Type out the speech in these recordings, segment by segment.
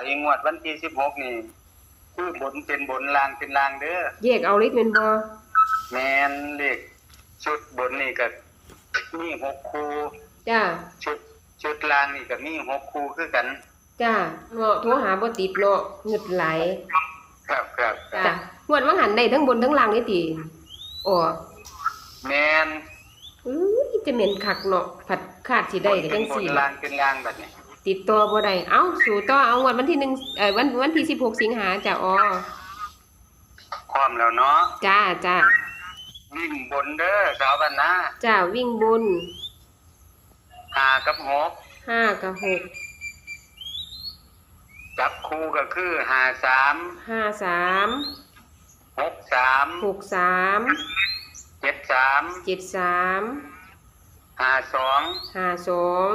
ไอ้งวดวันที่สิบหกนี่คือบนเป็นบนลางเป็นลางเด้อแยกเอาเล็กเป็นบ่แมนเลขชุดบนนี่ก็มีหกคู่จ้าชุดชุดลางนี่ก็มีหกคู่คือกัน จ้าเนาะโทรหาบ่ติดเนาะเงึดไหลครับครับจ้างวดว่าหันได้ทั้งบนทั้งล่างเลยติอ๋อแมนอุ้ยจะเหม็นคักเนาะผัดขาดสิได้ก็จังบนสี่ลางเป็นลางแบบนี้ ติดตัวบ่ได้เอ้า สู่ต่อเอางวดวันที่หนึ่งเอ่อวันวันที่16สิงหาจ้ะอ๋อพร้อมแล้วเนาะจ้าจ้าวิ่งบนเด้อสาวบ้านนาจ้าวิ่งบนหากับหกห้ากับหกจับคู่ก็คือหาสามห้าสามหกสามหกสามเจ็ดสามเจ็ดสามหาสองห้าสอง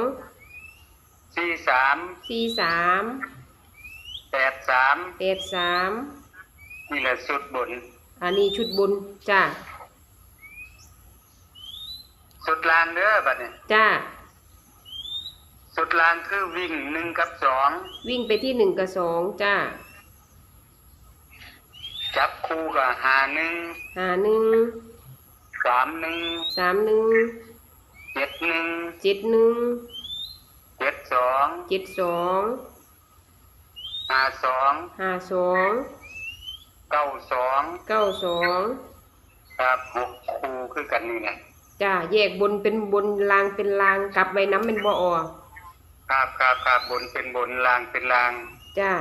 สี่สามสี่สามแปดสามแปดสามนี่แหละสุดบน อันนี้ชุดบนจ้าสุดลางเด้อบัดนี้จ้าสุดลางคือวิ่งหนึ่งกับสองวิ่งไปที่หนึ่งกับสองจ้าจับคู่กับหาหนึ่งหาหนึ่งสามหนึ่งสามหนึ่งเจ็ดหนึ่งเจ็ดหนึ่ง เจ็ดสองเจ็ดสองหาสองห้าสองเก้าสองเก้าสองครับหกคู่คือกันนี่แหละจ้าแยกบนเป็นบนลางเป็นลางกลับไปน้ำเป็นบ่ออครับครับครับบนเป็นบนลางเป็นลางจ้า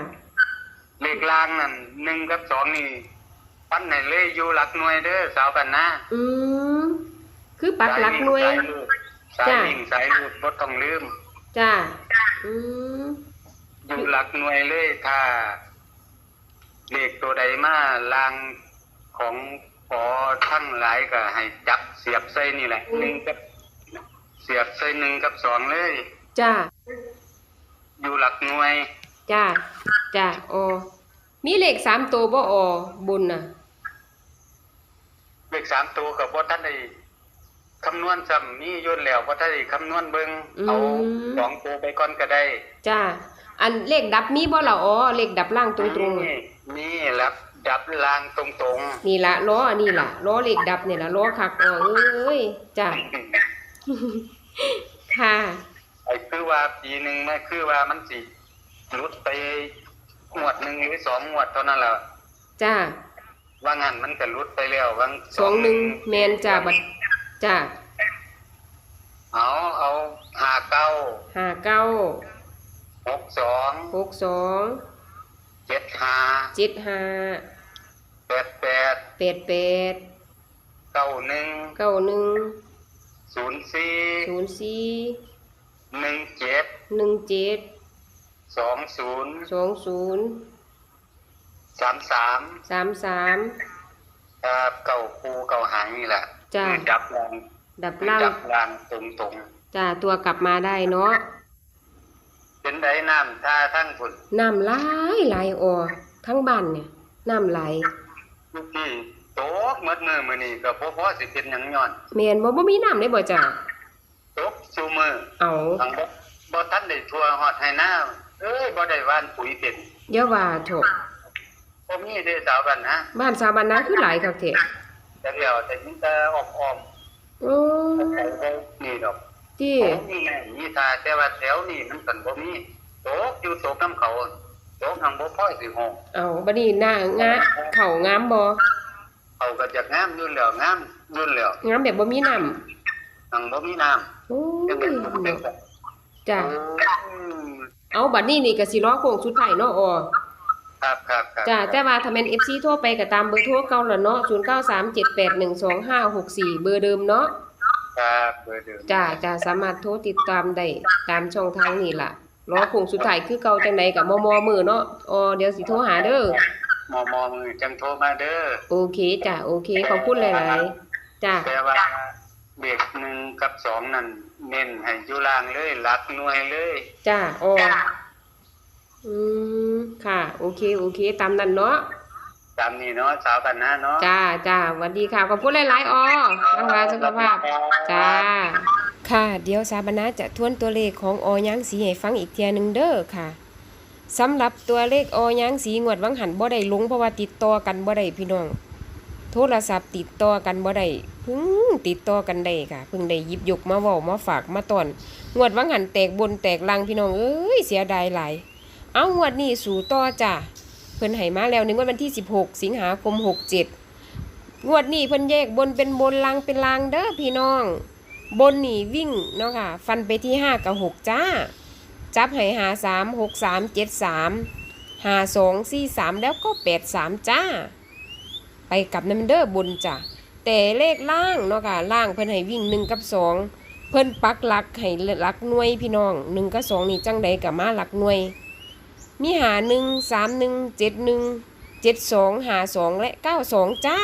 เลขลางนั่นหนึ่งกับสองนี่ปั้นไหนเลยอยู่หลักหน่วยเด้อสาวกันนะอืมคือปักหลักหน่วยสายลูกสายจ้ะวิ่งสายลูดบ่ต้องลืม จ้าอืมอยู่หลักหน่วยเลยถ้าเลขตัวใดมาลางของพอทั้งหลายก็ให้จับเสียบใส่นี่แหละหนึ่งกับเสียบใส่หนึ่งกับสองเลย จ้า อยู่หลักหน่วย จ้า จ้าออมีเลขสามตัวบ่ออบนน่ะ เลขสามตัวกับว่าท่านได้ คำนวณซ้ำนี่ย่นแล้วว่าท่านได้คำนวณเบิงอืม เอาสองตัวไปก่อนก็ได้จ้าอันเลขดับมีบ่ล่ะอ๋อเลขดับล่างตรงๆนี่อะนี่รับดับลางตรงนี่ละล้ออันนี้ล่ะล้อเลขดับนี่ล่ะล้อคักอ๋อเอ้ยจ้าๆค่ะ ไอ้คือว่าปีหนึ่งไม่คือว่ามันสิรุดไปงวดหนึ่งหรือสองงวดเท่านั้นแหละจ้าว่างั้นมันก็รุดไปแล้วว่างสองหนึ่งแมนจ้าบัด จ้าเอาเอาหาเก้าห้าเก้าหกสองหกสองเจ็ดห้าเจ็ดห้าแปดแปดแปดแปดเก้าหนึ่งเก้าหนึ่งศูนย์สี่ศูนย์สี่หนึ่งเจ็ดหนึ่งเจ็ดสองศูนย์สองศูนย์สามสามสามสามครับเก่าคูเก่าหางนี่แหละ จ้า คือจับลางดับล่างจับลางตรงตรงจ้าตัวกลับมาได้เนาะๆเป็นไดน้ำท่าทั้งผุนน้ำไหลไหลออกทั้งบ้านเนี่ยน้ำไหลทุกที่โตกเมื่อมือมือนี่ก็พอพอสิเป็นหยังย้อนแมนบ่บ่มีน้ำได้บ่จ้าตกชูมือเอาทางบ่บ่ทันได้ทัวฮอดให้หน้าเอ้ยบ่ได้หว่านปุ๋ยเป็นอย่าว่าเถอะบ่มีเด้อสาวกันนะบ้านชาวบ้านนาคือหลายคักแท้ แต่เดียวแต่มีแต่อ้อมโอ้ๆแต่บ่นี่ดอกที่มีแม่มีทาแต่ว่าแถวนี้มันกันบ่มีโตกอยู่โตกน้ำเขาโตกทางบ่พอสิห้องเอาบัดนี้หน้างะเข้างามบ่เขาก็จะงามอยู่แล้วงามอยู่แล้วงามแบบบ่มีน้ทางบ่มีน้ำำโอ้จังยได๋บ่เป็นเนาะจ้าอืมเอาบัดนี้นี่ก็สิรอโค้งสุดท้ายเนาะอ๋อ ครับครับครับจ้าแต่ว่าถ้าแม่น FC โทรไปก็ตามเบอร์โทรเก่าแล้วเนาะ0937812564เบอร์เดิมเนาะครับเบอร์เดิมจ้าจ้าสามารถโทรติดตามได้ตามช่องทางนี่ล่ะรอโค้งสุดท้ายคือเก่าจังไดก็มอมอมือเนาะอ๋อเดี๋ยวสิโทรหาเด้อมอมอมือจังโทรมาเด้อโอเคจ้าโอเคขอบคุณหลายๆจ้าแต่ว่าเด็กหนึ่งกับสองนั่นเน้นให้อยู่ล่างเลยหลักหน่วยเลย จ้าอ๋อ อืมค่ะ โอเค โอเค ตามนั้นเนาะตามนี้เนาะสาวกันนะเนาะจ้าจ้าสวัสดีค่ะขอบคุณหลายๆอ๋อรักษาสุขภาพจ้า ค่ะ เดี๋ยวสาบานาจะทวนตัวเลขของออยังสีให้ฟังอีกเทียหนึ่งเด้อค่ะสำหรับตัวเลขออยางสีงวดวังหันบ่ได้ลงเพราะว่าติดต่อกันบ่ได้พี่น้องโทรศัพท์ติดต่อกันบ่ได้เพิ่งติดต่อกันได้ค่ะเพิ่งได้หยิบยกมาเว้ามาฝากมาตอนงวดวังหันแตกบนแตกล่างพี่น้องเอ้ยเสียดายหลาย เอางวดนี้สู่ต่อจ้ะเพิ่นให้มาแล้วในงวดวันที่ 16 สิงหาคม 67 งวดนี้เพิ่นแยกบนเป็นบนล่างเป็นล่างเด้อพี่น้อง บนนี่วิ่งเนาะค่ะ ฟันไปที่ 5 กับ 6 จ้า จับให้หา3 6 3 7 3 หา2 4 3 แล้วก็ 8 3 จ้า ไปกับนัมเดอร์บนจ้ะแต่เลขล่างเนาะค่ะล่างเพิ่นให้วิ่ง1กับ2เพิ่นปักหลักให้หลักหน่วยพี่น้อง1กับ2นี่จังใดกับมาหลักหน่วย มีหาหนึ่งสามหนึ่งเจ็ดหนึ่งเจ็ดสองหาสองและเก้าสองจ้า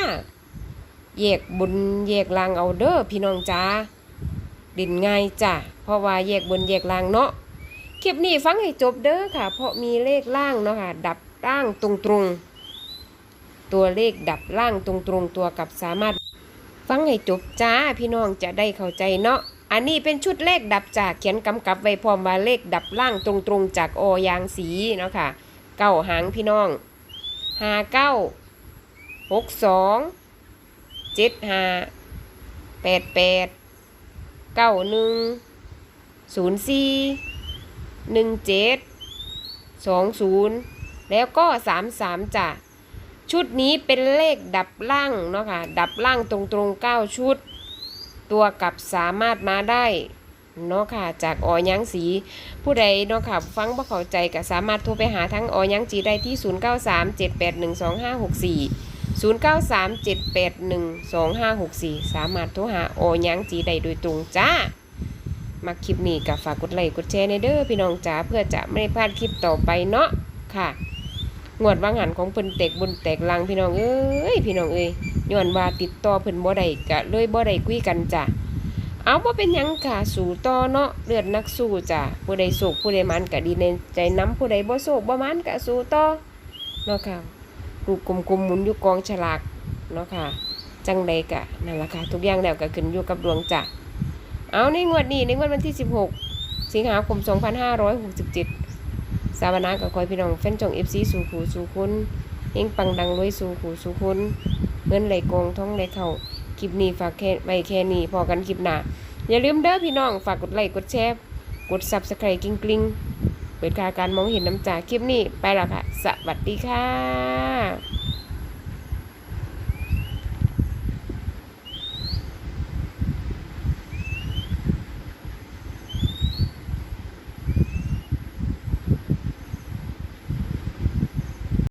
แยกบนแยกลางเอาเด้อพี่น้องจ้าดินง่ายจ้ะเพราะว่าแยกบนแยกลางเนาะคลิปนี้ฟังให้จบเด้อค่ะ เพราะมีเลขล่างเนาะค่ะ ดับล่างตรงตรงๆตัวเลขดับล่างตรงตรงๆตัวกับสามารถ ฟังให้จบจ้าพี่น้องจะได้เข้าใจเนาะ อันนี้เป็นชุดเลขดับจากเขียนกำกับไว้พร้อมว่าเลขดับล่างตรงๆจากออยางสีเนาะค่ะเก้าหางพี่น้องห้าเก้าหกสองเจ็ดห้าแปดแปดเก้าหนึ่งศูนย์สี่หนึ่งเจ็ดสองศูนย์แล้วก็สามสามจ้ะชุดนี้เป็นเลขดับล่างเนาะค่ะดับล่างตรงๆ9ชุด ตัวกลับสามารถมาได้เนาะค่ะจากออยังสี ผู้ใดเนาะค่ะฟังบ่เข้าใจก็สามารถโทรไปหาทั้งออยังจีได้ที่ 0937812564 0937812564 สามารถโทรหาออยังจีได้โดยตรงจ้ามาคลิปนี้ก็ฝากกดไลค์กดแชร์ในเด้อพี่น้องจ๋าเพื่อจะไม่พลาดคลิปต่อไปเนาะค่ะ งวดว่างหันของเพิ่นแตกบนแตกลังพี่น้องเอ้ยพี่น้องเอ้ยย้อนว่าติดต่อเพิ่นบ่ได้ก็เลยบ่ได้คุยกันจ้ะเอาบ่เป็นหยังค่ะสู่ต่อเนาะเลือดนักสู้จ้ะผู้ใดโศกผู้ใดมันก็ดีในใจน้ำผู้ใดบ่โศกบ่มันก็สู้ต่อเนาะค่ะลูกกลมๆหมุนอยู่กองฉลากเนาะค่ะ จังใดก็นั่นล่ะค่ะทุกอย่างแล้วก็ขึ้นอยู่กับดวงจ้ะเอาในงวดนี้ในงวดวันที่ 16 สิงหาคม 2567 สาวนากับคอยพี่น้องแฟนจงเอฟซีสู่ขู่สู่คุณเฮงปังดังรวยสู่ขู่สู่คุณเงินไหลกองท้องไหลเข่าคลิปนี้ฝากแค่ไว้แค่นี้พอกันคลิปหน้าอย่าลืมเด้อพี่น้องฝากกดไลค์กดแชร์กดซับสไครต์กริ๊งกริ๊งเปิดค่าการมองเห็นน้ำจากคลิปนี้ไปแล้วค่ะ สวัสดีค่ะ